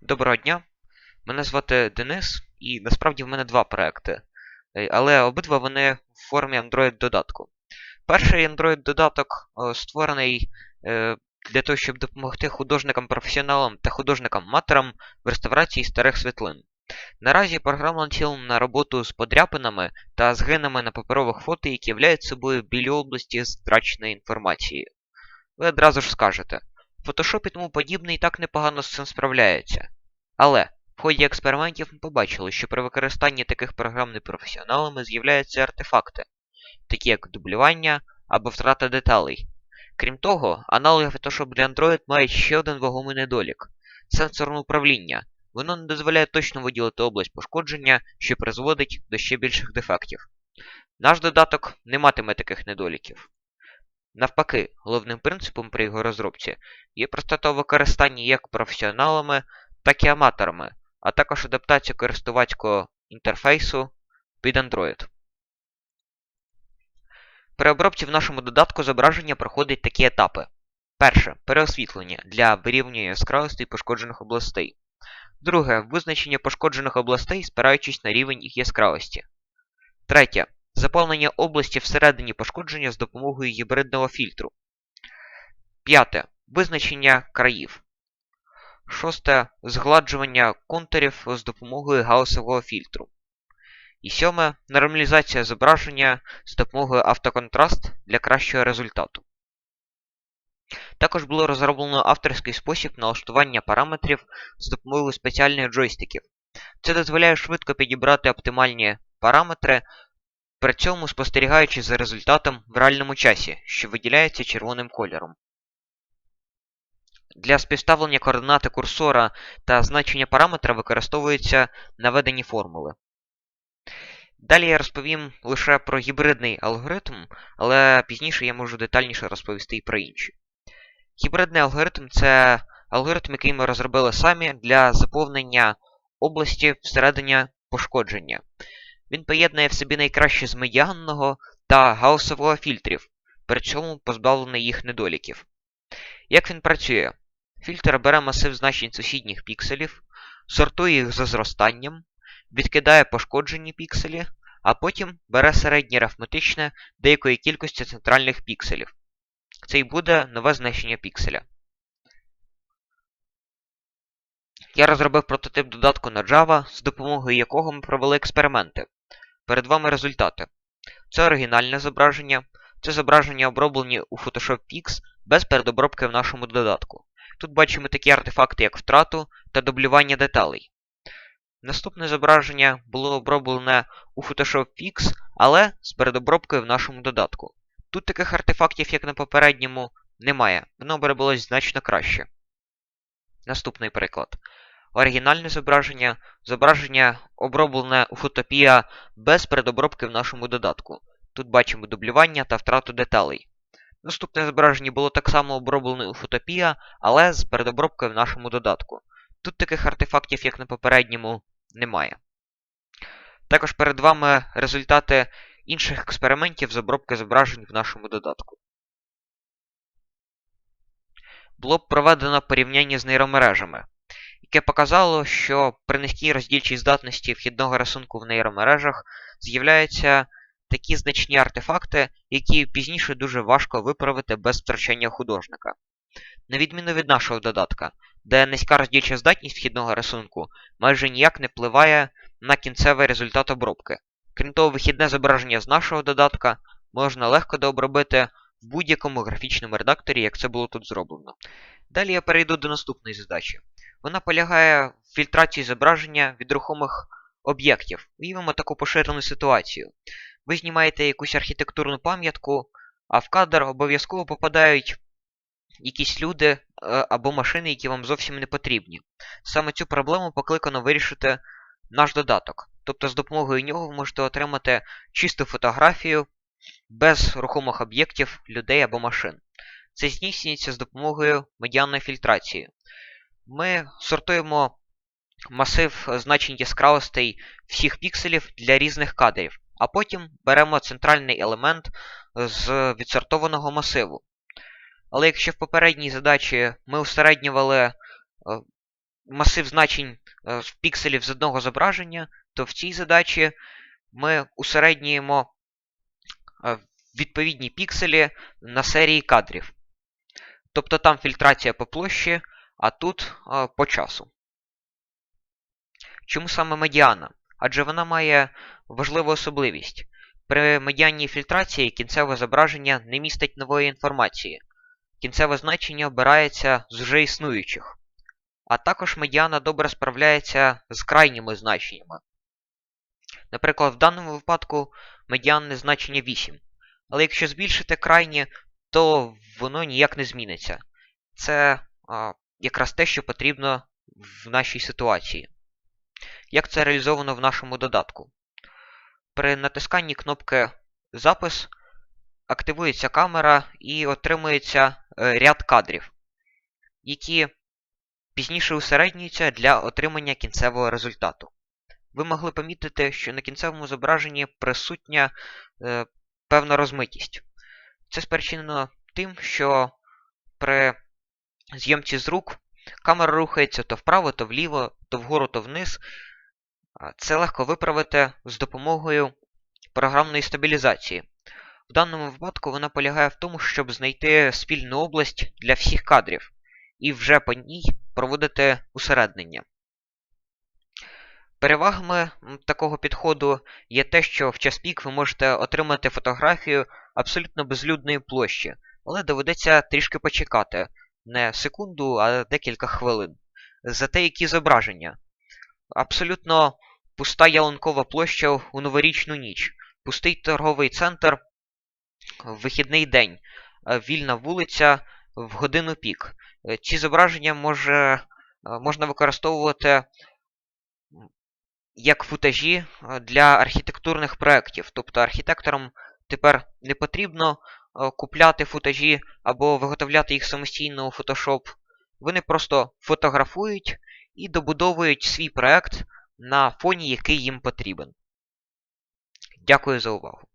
Доброго дня. Мене звати Денис, і насправді в мене два проекти. Е, Але обидва вони в формі Android-додатку. Перший Android-додаток е, створений е, для того, щоб допомогти художникам-професіоналам та художникам-матерам в реставрації старих світлин. Наразі програма націлена на роботу з подряпинами та згинами на паперових фото, які являють собою білі області з втраченої інформації. Ви одразу ж скажете, Photoshop і тому подібне і так непогано з цим справляється. Але в ході експериментів ми побачили, що при використанні таких програм непрофесіоналами з'являються артефакти, такі як дублювання або втрата деталей. Крім того, аналоги Photoshop для Android мають ще один вагомий недолік сенсорне управління. Воно не дозволяє точно виділити область пошкодження, що призводить до ще більших дефектів. Наш додаток не матиме таких недоліків. Навпаки, головним принципом при його розробці є простота використання як професіоналами, так і аматорами, а також адаптація користувацького інтерфейсу під Android. При обробці в нашому додатку зображення проходять такі етапи. Перше переосвітлення для вирівнювання яскравості пошкоджених областей. Друге визначення пошкоджених областей, спираючись на рівень їх яскравості. Третє заповнення області всередині пошкодження з допомогою гібридного фільтру. П'яте визначення країв. Шосте згладжування контурів з допомогою гаусового фільтру. І сьоме нормалізація зображення з допомогою автоконтраст для кращого результату. Також було розроблено авторський спосіб налаштування параметрів з допомогою спеціальних джойстиків. Це дозволяє швидко підібрати оптимальні параметри, при цьому спостерігаючи за результатом в реальному часі, що виділяється червоним кольором. Для співставлення координати курсора та значення параметра використовуються наведені формули. Далі я розповім лише про гібридний алгоритм, але пізніше я можу детальніше розповісти і про інші. Гібридний алгоритм це алгоритм, який ми розробили самі для заповнення області всередині пошкодження. Він поєднує в собі найкраще з медіанного та гаусового фільтрів, при цьому позбавлений їх недоліків. Як він працює? Фільтр бере масив значень сусідніх пікселів, сортує їх за зростанням, відкидає пошкоджені пікселі, а потім бере середнє арифметичне деякої кількості центральних пікселів. Це й буде нове значення пікселя. Я розробив прототип додатку на Java, з допомогою якого ми провели експерименти. Перед вами результати. Це оригінальне зображення. Це зображення оброблені у Photoshop Fix без передобробки в нашому додатку. Тут бачимо такі артефакти, як втрату та дублювання деталей. Наступне зображення було оброблене у Photoshop Fix, але з передобробкою в нашому додатку. Тут таких артефактів, як на попередньому, немає. Воно оброблось значно краще. Наступний приклад. Оригінальне зображення. Зображення оброблене у Photopia без передобробки в нашому додатку. Тут бачимо дублювання та втрату деталей. Наступне зображення було так само оброблене у Photopia, але з передобробкою в нашому додатку. Тут таких артефактів, як на попередньому, немає. Також перед вами результати інших експериментів з обробки зображень в нашому додатку. Було б проведено порівняння з нейромережами, яке показало, що при низькій роздільчій здатності вхідного рисунку в нейромережах з'являються такі значні артефакти, які пізніше дуже важко виправити без втрачання художника. На відміну від нашого додатка, де низька роздільча здатність вхідного рисунку майже ніяк не впливає на кінцевий результат обробки. Крім того, вихідне зображення з нашого додатка можна легко дообробити в будь-якому графічному редакторі, як це було тут зроблено. Далі я перейду до наступної задачі. Вона полягає в фільтрації зображення від рухомих об'єктів. Уявимо таку поширену ситуацію. Ви знімаєте якусь архітектурну пам'ятку, а в кадр обов'язково попадають якісь люди е, або машини, які вам зовсім не потрібні. Саме цю проблему покликано вирішити наш додаток. Тобто з допомогою нього ви можете отримати чисту фотографію без рухомих об'єктів, людей або машин. Це здійснюється з допомогою медіанної фільтрації. Ми сортуємо масив значень яскравостей всіх пікселів для різних кадрів, а потім беремо центральний елемент з відсортованого масиву. Але якщо в попередній задачі ми усереднювали масив значень е, пікселів з одного зображення, то в цій задачі ми усереднюємо е, відповідні пікселі на серії кадрів. Тобто там фільтрація по площі, а тут по часу. Чому саме медіана? Адже вона має важливу особливість. При медіанній фільтрації кінцеве зображення не містить нової інформації. Кінцеве значення обирається з вже існуючих. А також медіана добре справляється з крайніми значеннями. Наприклад, в даному випадку медіанне значення 8. Але якщо збільшити крайні, то воно ніяк не зміниться. Це а, якраз те, що потрібно в нашій ситуації. Як це реалізовано в нашому додатку? При натисканні кнопки Запис активується камера і отримується е, ряд кадрів, які пізніше усереднюються для отримання кінцевого результату. Ви могли помітити, що на кінцевому зображенні присутня е, певна розмитість. Це спричинено тим, що при зйомці з рук камера рухається то вправо, то вліво, то вгору, то вниз. Це легко виправити з допомогою програмної стабілізації. В даному випадку вона полягає в тому, щоб знайти спільну область для всіх кадрів і вже по ній проводити усереднення. Перевагами такого підходу є те, що в час пік ви можете отримати фотографію абсолютно безлюдної площі, але доведеться трішки почекати не секунду, а декілька хвилин. Зате які зображення. Абсолютно пуста ялинкова площа у новорічну ніч, пустий торговий центр в вихідний день, вільна вулиця в годину пік. Ці зображення може, можна використовувати як футажі для архітектурних проєктів. Тобто архітекторам тепер не потрібно купляти футажі або виготовляти їх самостійно у Photoshop. Вони просто фотографують і добудовують свій проект на фоні, який їм потрібен. Дякую за увагу.